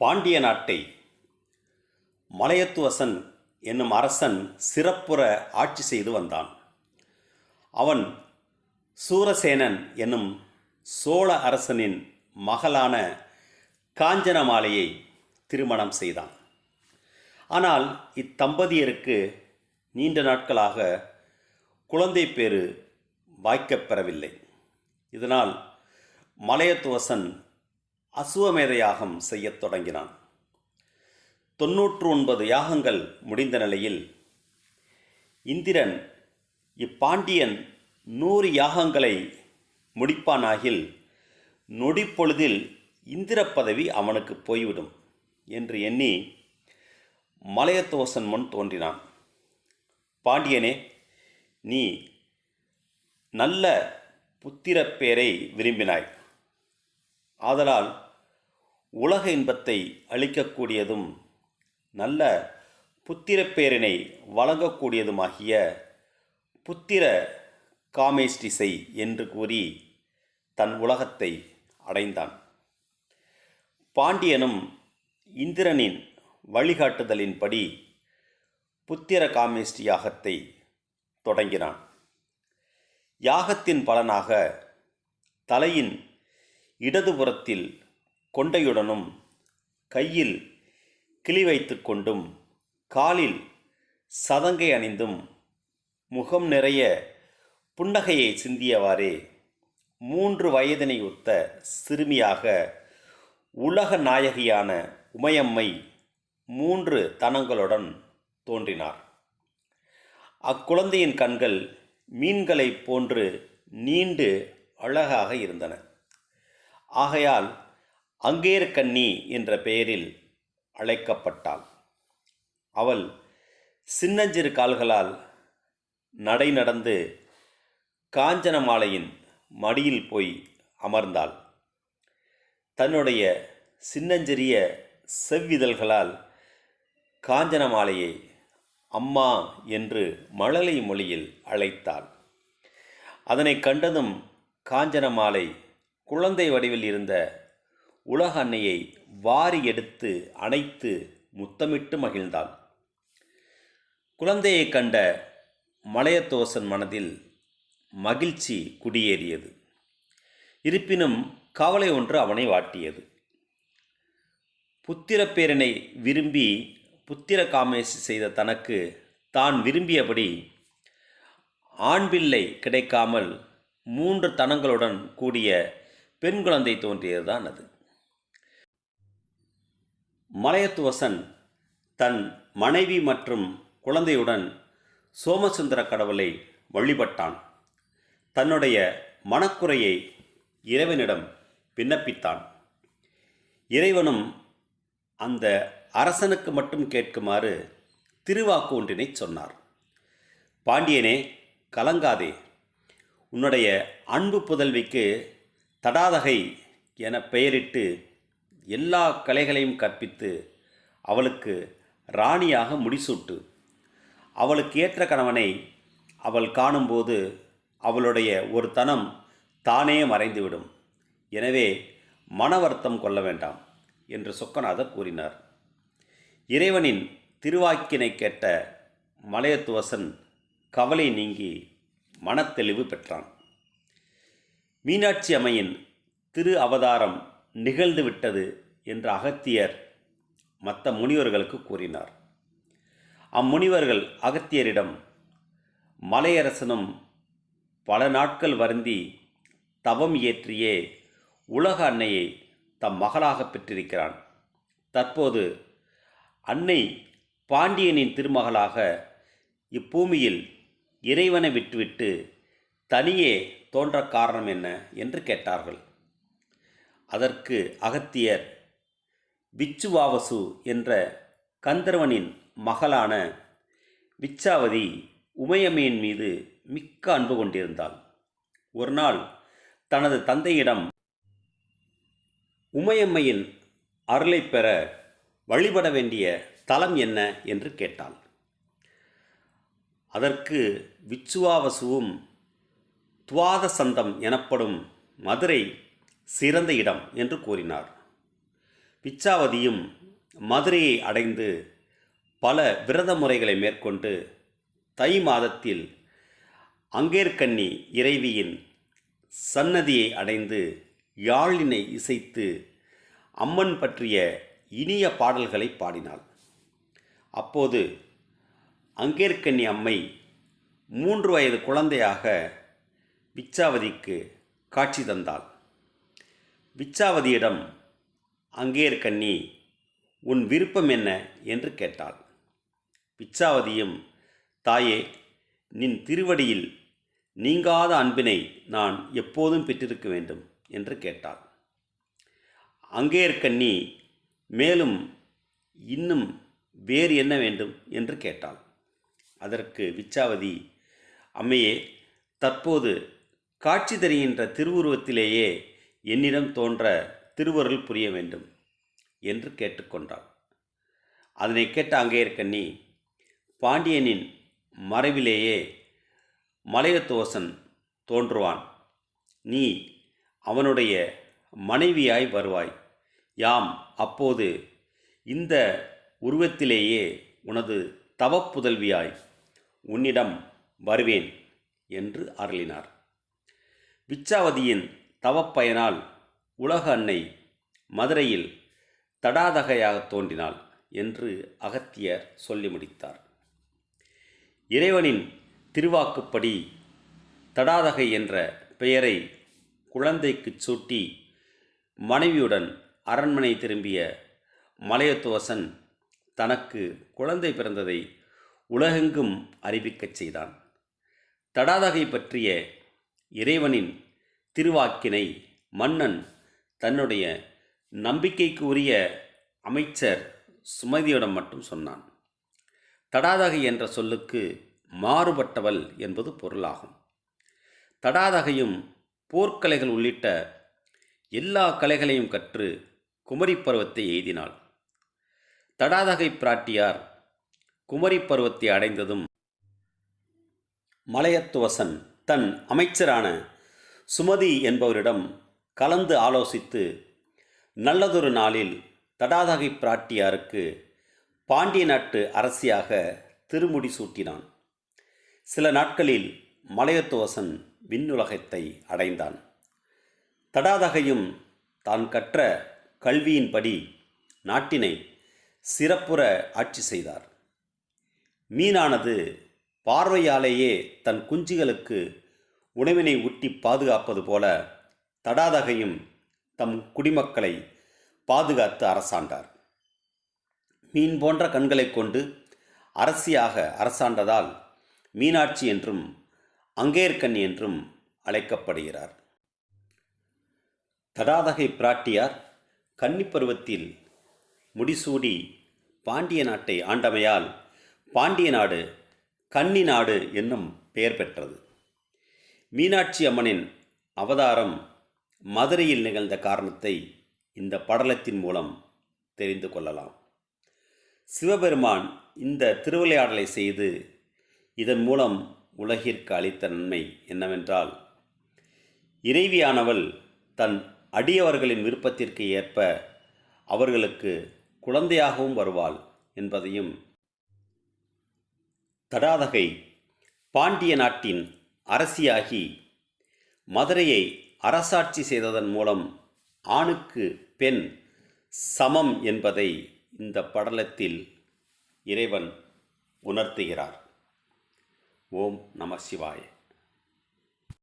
பாண்டிய நாட்டை மலையத்துவசன் என்னும் அரசன் சிறப்புற ஆட்சி செய்து வந்தான். அவன் சூரசேனன் என்னும் சோழ அரசனின் மகளான காஞ்சனமாலையை திருமணம் செய்தான். ஆனால் இத்தம்பதியருக்கு நீண்ட நாட்களாக குழந்தை பேறு வாய்க்கப்பெறவில்லை. இதனால் மலையத்துவசன் அசுவமேத யாகம் செய்யத் தொடங்கினான். தொன்னூற்று ஒன்பது யாகங்கள் முடிந்த நிலையில் இந்திரன் இப்பாண்டியன் நூறு யாகங்களை முடிப்பானாகில் நொடிப்பொழுதில் இந்திர பதவி அவனுக்கு போய்விடும் என்று எண்ணி மலையத்தோசன் முன் தோன்றினான். பாண்டியனே நீ நல்ல புத்திரப்பேரை விரும்பினாய். ஆதலால் உலக இன்பத்தை அளிக்கக்கூடியதும் நல்ல புத்திரப்பேரினை வழங்கக்கூடியதுமாகிய புத்திர காமேஷ்டிசை என்று கூறி தன் உலகத்தை அடைந்தான். பாண்டியனும் இந்திரனின் வழிகாட்டுதலின்படி புத்திர காமேஷ்டி யாகத்தை தொடங்கினான். யாகத்தின் பலனாக தலையின் இடதுபுறத்தில் கொண்டையுடனும் கையில் கிளி வைத்து கொண்டும் காலில் சதங்கை அணிந்தும் முகம் நிறைய புன்னகையை சிந்தியவாறே மூன்று வயதினை ஒத்த சிறுமியாக உலக நாயகியான உமையம்மை மூன்று தனங்களுடன் தோன்றினார். அக்குழந்தையின் கண்கள் மீன்களைப் போன்று நீண்டு அழகாக இருந்தன. ஆகையால் அங்கேற்கண்ணி என்ற பெயரில் அழைக்கப்பட்டாள். அவள் சின்னஞ்சிறு கால்களால் நடை நடந்து காஞ்சனமாலையின் மடியில் போய் அமர்ந்தாள். தன்னுடைய சின்னஞ்சிறிய செவ்விதழ்களால் காஞ்சனமாலையை அம்மா என்று மழலை மொழியில் அழைத்தாள். அதனை கண்டதும் காஞ்சனமாலை குழந்தை வடிவில் இருந்த உலக அன்னையை வாரி எடுத்து அணைத்து முத்தமிட்டு மகிழ்ந்தாள் குழந்தையை கண்ட மலையத்தோசன் மனதில் மகிழ்ச்சி குடியேறியது. இருப்பினும் கவலை ஒன்று அவனை வாட்டியது. புத்திரப்பேரனை விரும்பி புத்திர காமேசி செய்த தனக்கு தான் விரும்பியபடி ஆண் பிள்ளை கிடைக்காமல் மூன்று தனங்களுடன் கூடிய பெண் குழந்தை தோன்றியதுதான் அது. மலையத்துவசன் தன் மனைவி மற்றும் குழந்தையுடன் சோமசுந்தர கடவுளை வழிபட்டான். தன்னுடைய மனக்குறையை இறைவனிடம் விண்ணப்பித்தான். இறைவனும் அந்த அரசனுக்கு மட்டும் கேட்குமாறு திருவாக்கு ஒன்றினை சொன்னார். பாண்டியனே கலங்காதே. உன்னுடைய அன்பு புதல்விக்கு தடாதகை என பெயரிட்டு எல்லா கலைகளையும் கற்பித்து அவளுக்கு ராணியாக முடிசூட்டு. அவளுக்கு ஏற்ற கணவனை அவள் காணும்போது அவளுடைய ஒரு தனம் தானே மறைந்துவிடும். எனவே மன வருத்தம் கொள்ள வேண்டாம் என்று சொக்கநாதர் கூறினார். இறைவனின் திருவாக்கினை கேட்ட மலையத்துவசன் கவலை நீங்கி மனத்தெளிவு பெற்றான். மீனாட்சி அம்மையின் திரு அவதாரம் நிகழ்ந்துவிட்டது என்று அகத்தியர் மற்ற முனிவர்களுக்கு கூறினார். அம்முனிவர்கள் அகத்தியரிடம் மலையரசனும் பல நாட்கள் வருந்தி தவம் இயற்றியே உலக அன்னையை தம் மகளாக பெற்றிருக்கிறான். தற்போது அன்னை பாண்டியனின் திருமகளாக இப்பூமியில் இறைவனை விட்டுவிட்டு தனியே தோன்ற காரணம் என்ன? என்று கேட்டார்கள். அதற்கு அகத்தியர் விச்சுவாவசு என்ற கந்தர்வனின் மகளான விச்சாவதி உமையம்மையின் மீது மிக்க அன்பு கொண்டிருந்தாள். ஒரு நாள் தனது தந்தையிடம் உமையம்மையின் அருளை பெற வழிபட வேண்டிய தலம் என்ன என்று கேட்டாள். அதற்கு விச்சுவாவசுவும் துவாதசந்தம் எனப்படும் மதுரை சிறந்த இடம் என்று கூறினார். பிச்சாவதியும் மதுரையை அடைந்து பல விரத முறைகளை மேற்கொண்டு தை மாதத்தில் அங்கேற்கண்ணி இறைவியின் சன்னதியை அடைந்து யாழினை இசைத்து அம்மன் பற்றிய இனிய பாடல்களை பாடினாள். அப்போது அங்கேற்கண்ணி அம்மை மூன்று வயது குழந்தையாக பிச்சாவதிக்கு காட்சி தந்தாள். விச்சாவதியிடம் அங்கேற்கண்ணி உன் விருப்பம் என்ன? என்று கேட்டாள். பிச்சாவதியும் தாயே நின் திருவடியில் நீங்காத அன்பினை நான் எப்போதும் பெற்றிருக்க வேண்டும் என்று கேட்டாள். அங்கேற்கண்ணி மேலும் இன்னும் வேறு என்ன வேண்டும்? என்று கேட்டாள். அதற்கு விச்சாவதி அம்மையே தற்போது காட்சி தருகின்ற திருவுருவத்திலேயே என்னிடம் தோன்ற திருவருள் புரிய வேண்டும் என்று கேட்டுக்கொண்டாள். அதனை கேட்ட அங்கேயர்கண்ணி பாண்டியனின் மறைவிலேயே மலையத்தோசன் தோன்றுவான். நீ அவனுடைய மனைவியாய் வருவாய். யாம் அப்போது இந்த உருவத்திலேயே உனது தவப்புதல்வியாய் உன்னிடம் வருவேன் என்று அருளினார். விச்சாவதியின் தவப்பயனால் உலக அன்னை மதுரையில் தடாதகையாக தோன்றினாள் என்று அகத்தியர் சொல்லி முடித்தார். இறைவனின் திருவாக்குப்படி தடாதகை என்ற பெயரை குழந்தைக்குச் சூட்டி மனைவியுடன் அரண்மனை திரும்பிய மலையத்துவசன் தனக்கு குழந்தை பிறந்ததை உலகெங்கும் அறிவிக்கச் செய்தான். தடாதகை பற்றிய இறைவனின் திருவாக்கினை மன்னன் தன்னுடைய நம்பிக்கைக்கு உரிய அமைச்சர் சுமதியிடம் மட்டும் சொன்னான். தடாதகை என்ற சொல்லுக்கு மாறுபட்டவள் என்பது பொருளாகும். தடாதகையும் போர்க்கலைகள் உள்ளிட்ட எல்லா கலைகளையும் கற்று குமரி பருவத்தை எய்தினாள். தடாதகை பிராட்டியார் குமரி பருவத்தை அடைந்ததும் மலையத்துவசன் தன் அமைச்சரான சுமதி என்பவரிடம் கலந்து ஆலோசித்து நல்லதொரு நாளில் தடாதகை பிராட்டியாருக்கு பாண்டிய நாட்டு அரசியாக திருமுடி சூட்டினான். சில நாட்களில் மலையத்துவசன் விண்ணுலகத்தை அடைந்தான். தடாதகையும் தான் கற்ற கல்வியின்படி நாட்டினை சிறப்புற ஆட்சி செய்தார். மீனானது பார்வையாலேயே தன் குஞ்சுகளுக்கு உணவினை ஊட்டி பாதுகாப்பது போல தடாதகையும் தம் குடிமக்களை பாதுகாத்து அரசாண்டார். மீன் போன்ற கண்களைக் கொண்டு அரசியாக அரசாண்டதால் மீனாட்சி என்றும் அங்கேற்கண் என்றும் அழைக்கப்படுகிறார். தடாதகை பிராட்டியார் கன்னிப்பருவத்தில் முடிசூடி பாண்டிய நாட்டை ஆண்டமையால் பாண்டிய நாடு கன்னி நாடு என்னும் பெயர் பெற்றது. மீனாட்சி அம்மனின் அவதாரம் மதுரையில் நிகழ்ந்த காரணத்தை இந்த படலத்தின் மூலம் தெரிந்து கொள்ளலாம். சிவபெருமான் இந்த திருவிளையாடலை செய்து இதன் மூலம் உலகிற்கு அளித்த நன்மை என்னவென்றால் இறைவியானவள் தன் அடியவர்களின் விருப்பத்திற்கு ஏற்ப அவர்களுக்கு குழந்தையாகவும் வருவாள் என்பதையும் தடாதகை பாண்டிய நாட்டின் அரசியாகி மதுரையை அரசாட்சி செய்ததன் மூலம் ஆணுக்கு பெண் சமம் என்பதை இந்த படலத்தில் இறைவன் உணர்த்துகிறார். ஓம் நம சிவாய.